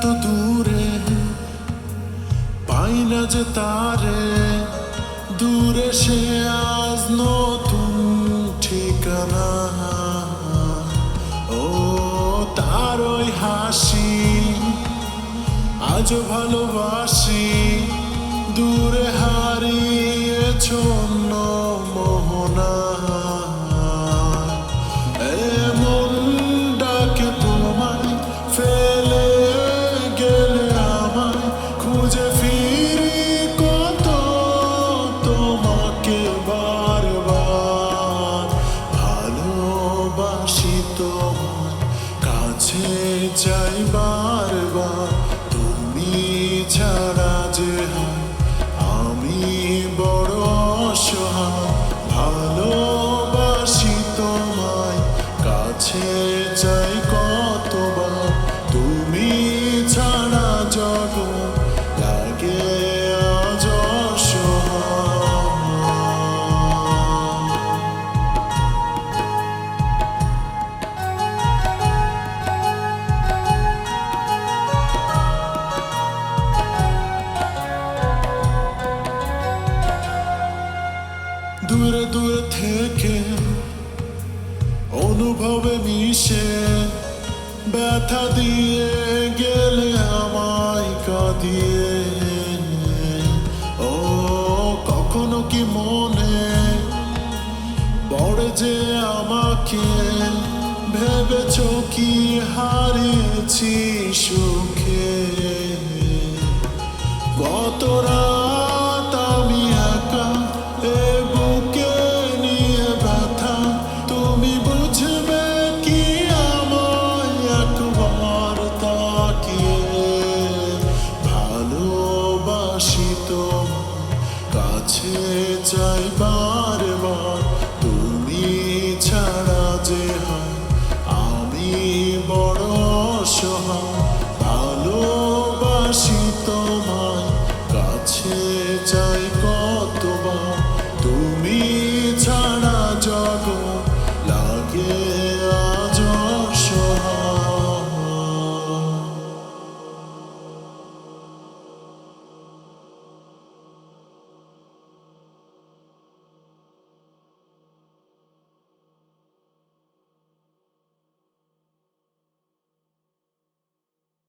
এত দূরে পাই না যে তারে। দূরে সে আজ নতুন ঠিকানা। ও তার ওই হাসি আজ ভালোবাসি। দূরে হারিয়েছো তোমার কাছে যাই বারবার। তুমি ছাড়া যে আমি বড় অসহায়। ভালোবাসি তোমায় কাছে চাই দূরে দূরে থেকে অনুভবে মিশে ব্যথা দিয়ে গেলে আমায় কাঁদিয়ে ও কখনো কি মনে পড়ে যে আমাকে ভেবেছ কি হারিয়েছি সুখে? কত ভালোবাসি তো কাছে চাই